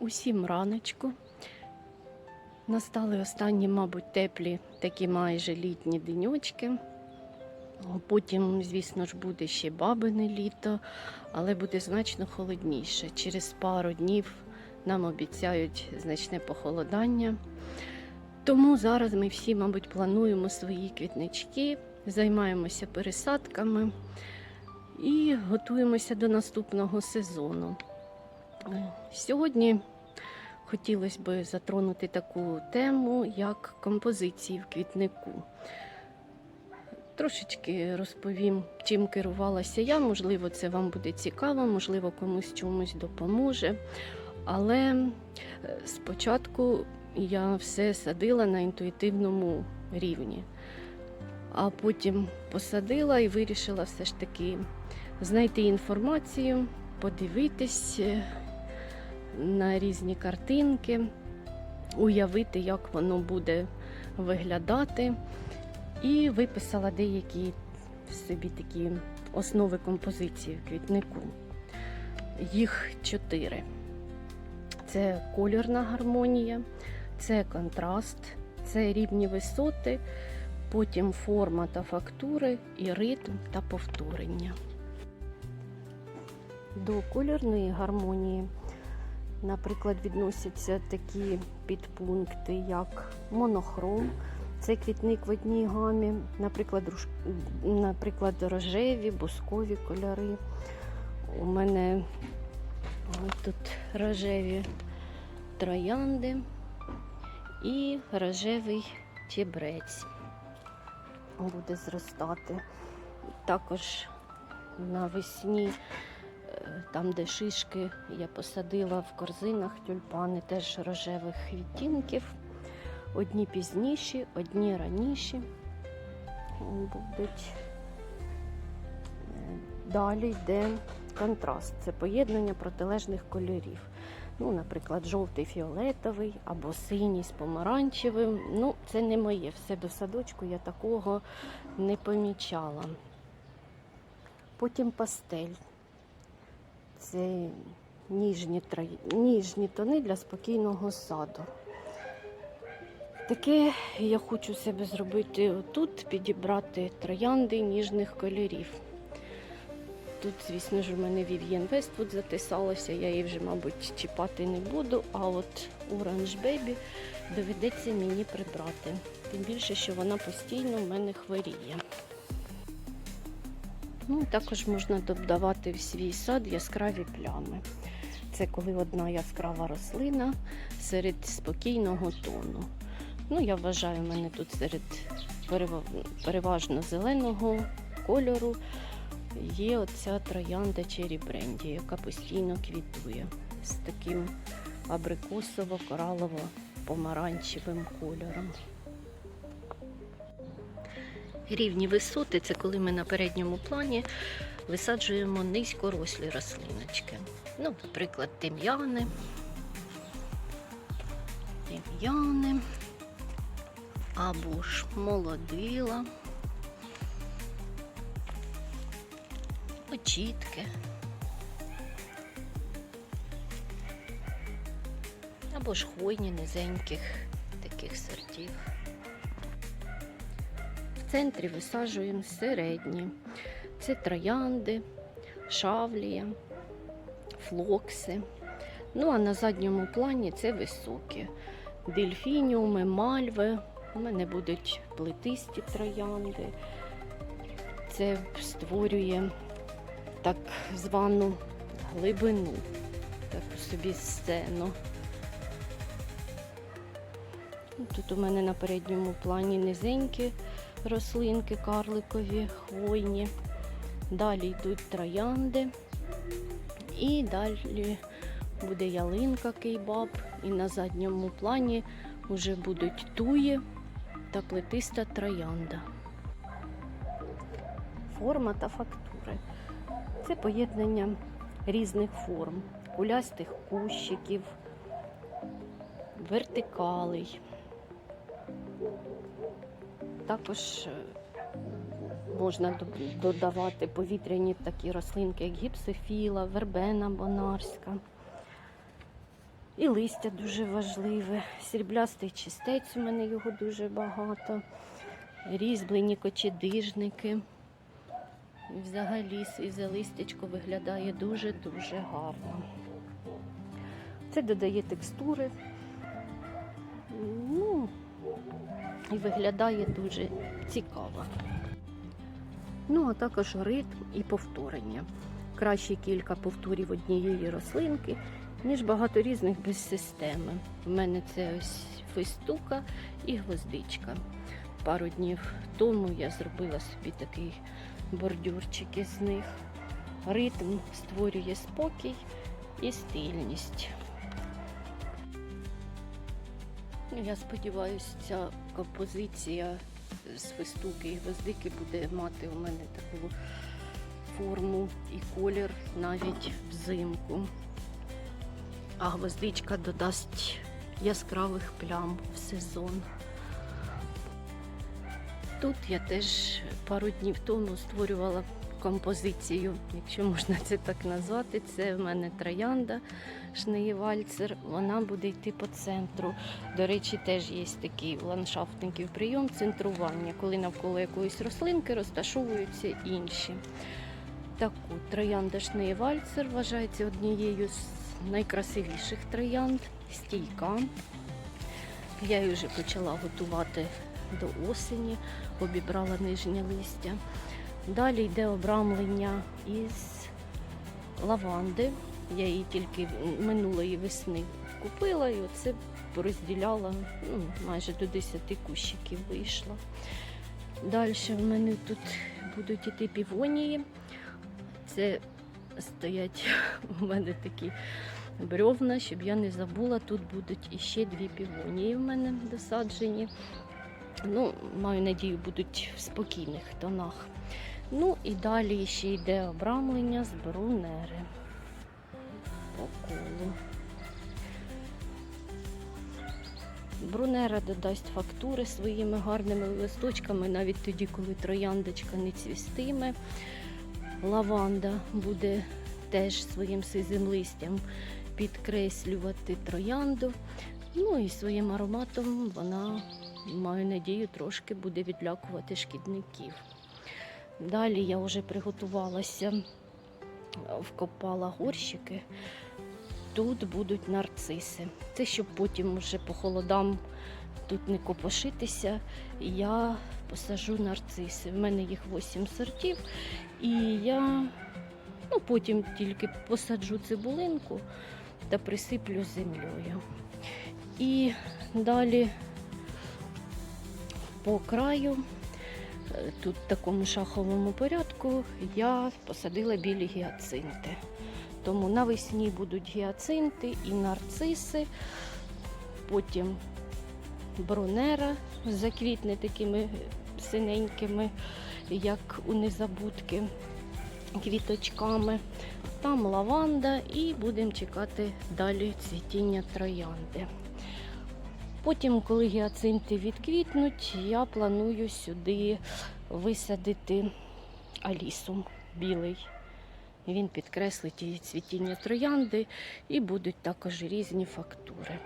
Усім раночку. Настали останні, мабуть, теплі, такі майже літні деньочки. Потім, звісно ж, буде ще бабине літо, але буде значно холодніше. Через пару днів нам обіцяють значне похолодання. Тому зараз ми всі, мабуть, плануємо свої квітнички, займаємося пересадками і готуємося до наступного сезону. Сьогодні хотілося б затронути таку тему, як композиції в квітнику. Трошечки розповім, чим керувалася я. Можливо, це вам буде цікаво, можливо, комусь чомусь допоможе. Але е, спочатку я все садила на інтуїтивному рівні, а потім посадила і вирішила все ж таки знайти інформацію, подивитись на різні картинки, уявити, як воно буде виглядати. І виписала деякі собі такі основи композиції в квітнику. Їх чотири. Це кольорна гармонія, це контраст, це рівні висоти, потім форма та фактури, і ритм та повторення. До кольорної гармонії, наприклад, відносяться такі підпункти, як монохром. Це квітник в одній гамі, наприклад, руш... наприклад, рожеві, бускові кольори. У мене тут рожеві троянди і рожевий чебрець буде зростати. Також навесні, там, де шишки, я посадила в корзинах тюльпани теж рожевих відтінків. Одні пізніші, одні раніші Далі йде контраст. Це поєднання протилежних кольорів. Ну, Наприклад, жовтий фіолетовий або синій з помаранчевим. Ну, це не моє. Все до садочку я такого не помічала. Потім пастель. Це ніжні, ніжні тони для спокійного саду. Таке я хочу себе зробити тут, підібрати троянди ніжних кольорів. Тут, звісно ж, у мене Vivienne Westwood затисалася, я її вже, мабуть, чіпати не буду, а от Orange Baby доведеться мені прибрати. Тим більше, що вона постійно в мене хворіє. Ну, також можна додавати в свій сад яскраві плями. Це коли одна яскрава рослина серед спокійного тону. Ну, я вважаю, в мене тут серед переважно зеленого кольору є оця троянда Cherry Brandy, яка постійно квітує з таким абрикосово-коралово-помаранчевим кольором. Рівні висоти це коли ми на передньому плані висаджуємо низькорослі рослиночки. Ну, наприклад, тим'яни. Тим'яни або ж молодила, очітки. Або ж хвойні низеньких таких сортів. В центрі висаджуємо середні. Це троянди, шавлія, флокси. Ну а на задньому плані це високі. Дельфініуми, мальви. У мене будуть плетисті троянди. Це створює так звану глибину, таку собі сцену. Ну, Тут у мене на передньому плані низенькі рослинки карликові, хвойні. Далі йдуть троянди. І далі буде ялинка кейбаб. І на задньому плані вже будуть туї та плетиста троянда. Форма та фактури. Це поєднання різних форм, кулястих кущиків, вертикалей. Також е, можна додавати повітряні такі рослинки, як гіпсофіла, вербена бонарська. І листя дуже важливе. Сріблястий чистець у мене його дуже багато. Різьблені кочедижники. Взагалі і листячко виглядає дуже-дуже гарно. Це додає текстури. Ну, і виглядає дуже цікаво. Ну, а також ритм і повторення. Краще кілька повторів однієї рослинки, ніж багато різних без системи. У мене це ось фистука і гвоздичка. Пару днів тому я зробила собі такий бордюрчик із них. Ритм створює спокій і стильність. Я сподіваюся, ця композиція з фистуки і гвоздики буде мати у мене таку форму і колір навіть взимку. А гвоздичка додасть яскравих плям в сезон. Тут я теж пару днів тому створювала композицію, якщо можна це так назвати. Це в мене троянда Шнеєвальцер. Вона буде йти по центру. До речі, теж є такий ландшафтників прийом центрування, коли навколо якоїсь рослинки розташовуються інші. Таку троянда Шнеєвальцер вважається однією з найкрасивіших троянд, стійка. Я її вже почала готувати до осені, обібрала нижнє листя. Далі йде обрамлення із лаванди. Я її тільки минулої весни купила і оце порозділяла, ну, майже до 10 кущиків вийшло. Далі в мене тут будуть іти півонії. Це стоять у мене такі брьовна, щоб я не забула. Тут будуть іще дві півонії в мене досаджені. Ну, маю надію, будуть в спокійних тонах. Ну і далі ще йде обрамлення з брунери по колу. Брунера додасть фактури своїми гарними листочками, навіть тоді, коли трояндочка не цвістиме. Лаванда буде теж своїм сизим листям підкреслювати троянду. Ну і своїм ароматом вона, маю надію, трошки буде відлякувати шкідників. Далі я вже приготувалася, вкопала горщики. Тут будуть нарциси. Це щоб потім вже по холодам тут не копошитися. Я посажу нарциси. В мене їх 8 сортів. І я ну, потім тільки посаджу цибулинку та присиплю землею. І далі по краю, тут в такому шаховому порядку, я посадила білі гіацинти. Тому навесні будуть гіацинти і нарциси, потім бронера заквітне такими синенькими, як у незабудки, квіточками. Там лаванда і будемо чекати далі цвітіння троянди. Потім, коли гіацинти відквітнуть, я планую сюди висадити алісум білий. Він підкреслить її цвітіння троянди і будуть також різні фактури.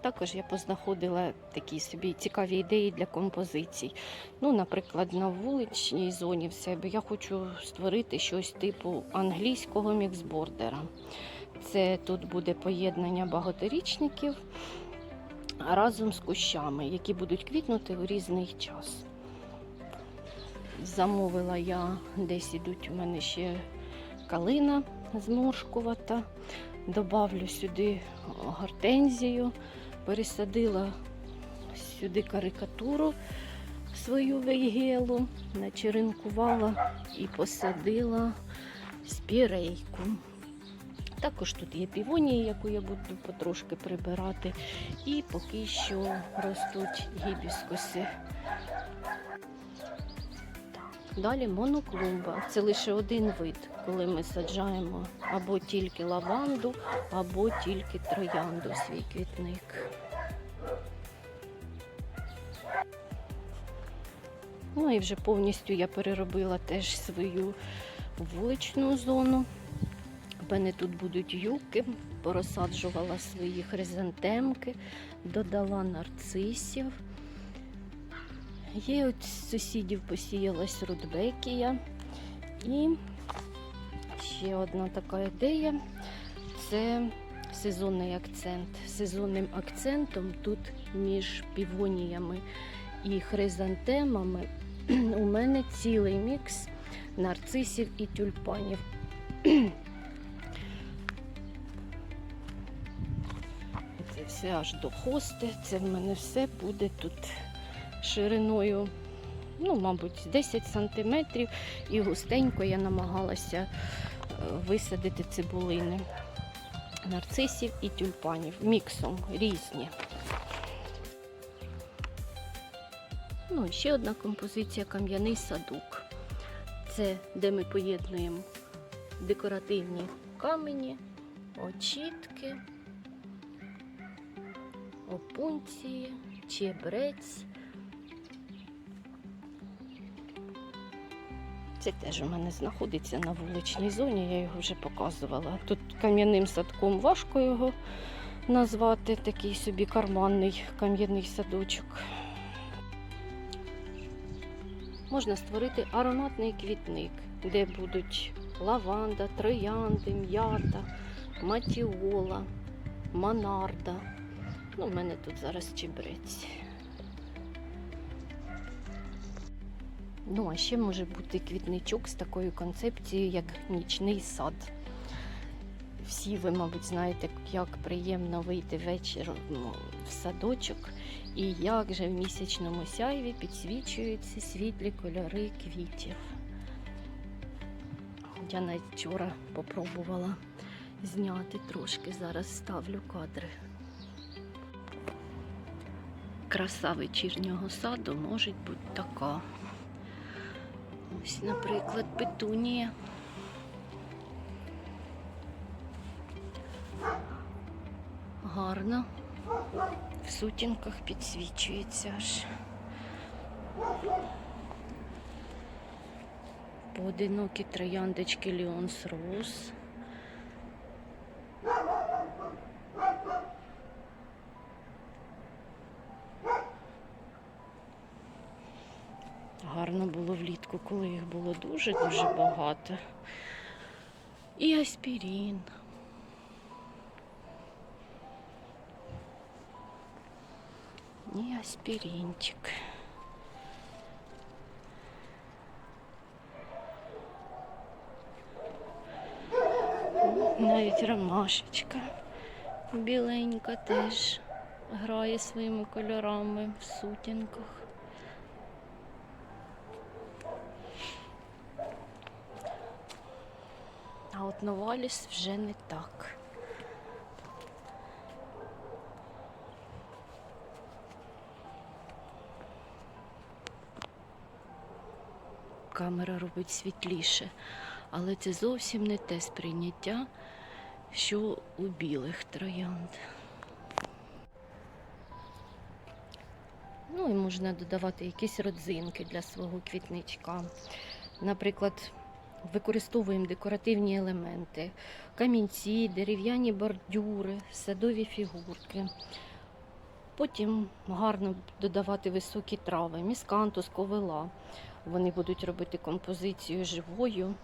Також я познаходила такі собі цікаві ідеї для композицій. Ну, наприклад, на вуличній зоні в себе я хочу створити щось типу англійського міксбордера. Це тут буде поєднання багаторічників разом з кущами, які будуть квітнути у різний час. Замовила я, десь ідуть у мене ще калина зморшкувата. Добавлю сюди гортензію, пересадила сюди карикатуру свою вейгелу, начеренкувала і посадила спірейку. Також тут є півонії, яку я буду потрошки прибирати. І поки що ростуть гібіскуси. Далі моноклумба. Це лише один вид, коли ми саджаємо або тільки лаванду, або тільки троянду свій квітник. Ну і вже повністю я переробила теж свою вуличну зону. В мене тут будуть юки, порозсаджувала свої хризантемки, додала нарцисів. Є от з сусідів посіялась рудбекія. І ще одна така ідея це сезонний акцент. Сезонним акцентом тут між півоніями і хризантемами у мене цілий мікс нарцисів і тюльпанів. Це аж до хости. Це в мене все буде тут шириною, ну, мабуть, 10 сантиметрів. І густенько я намагалася е, висадити цибулини нарцисів і тюльпанів міксом різні. Ну, ще одна композиція кам'яний садок. Це де ми поєднуємо декоративні камені, очітки, опунції, чебрець. Це теж у мене знаходиться на вуличній зоні, я його вже показувала. Тут кам'яним садком важко його назвати, такий собі карманний кам'яний садочок. Можна створити ароматний квітник, де будуть лаванда, троянди, м'ята, матіола, монарда. Ну, в мене тут зараз чебрець. Ну, а ще може бути квітничок з такою концепцією, як нічний сад. Всі ви, мабуть, знаєте, як приємно вийти вечором ну, в садочок і як же в місячному сяйві підсвічуються світлі кольори квітів. Я навіть вчора попробувала зняти трошки, зараз ставлю кадри. Краса вечірнього саду може бути така. Ось, наприклад, петунія. Гарно. В сутінках підсвічується аж. Поодинокі трояндочки Ліонс Роуз. Гарно було влітку, коли їх було дуже-дуже багато. І аспірін. І аспірінчик. Навіть ромашечка біленька теж грає своїми кольорами в сутінках. А от Новаліс вже не так. Камера робить світліше, але це зовсім не те сприйняття, що у білих троянд. Ну і можна додавати якісь родзинки для свого квітничка. Наприклад, використовуємо декоративні елементи, камінці, дерев'яні бордюри, садові фігурки. Потім гарно додавати високі трави, міскантус, ковила. Вони будуть робити композицію живою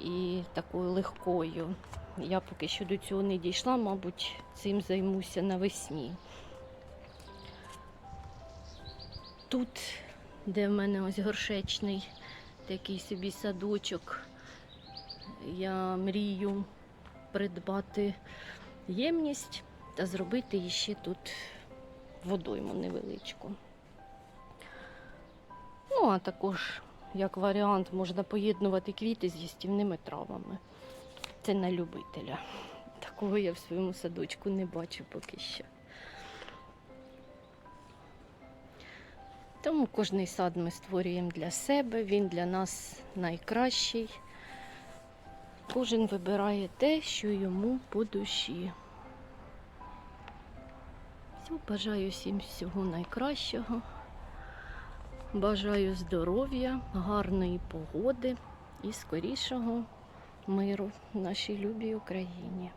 і такою легкою. Я поки що до цього не дійшла, мабуть, цим займуся навесні. Тут, де в мене ось горшечний такий собі садочок, я мрію придбати ємність та зробити її ще тут водойму невеличку. Ну, а також, як варіант, можна поєднувати квіти з їстівними травами. Це на любителя. Такого я в своєму садочку не бачу поки що. Тому кожний сад ми створюємо для себе, він для нас найкращий. Кожен вибирає те, що йому по душі. Все, бажаю всім всього найкращого. Бажаю здоров'я, гарної погоди і скорішого миру в нашій любій Україні.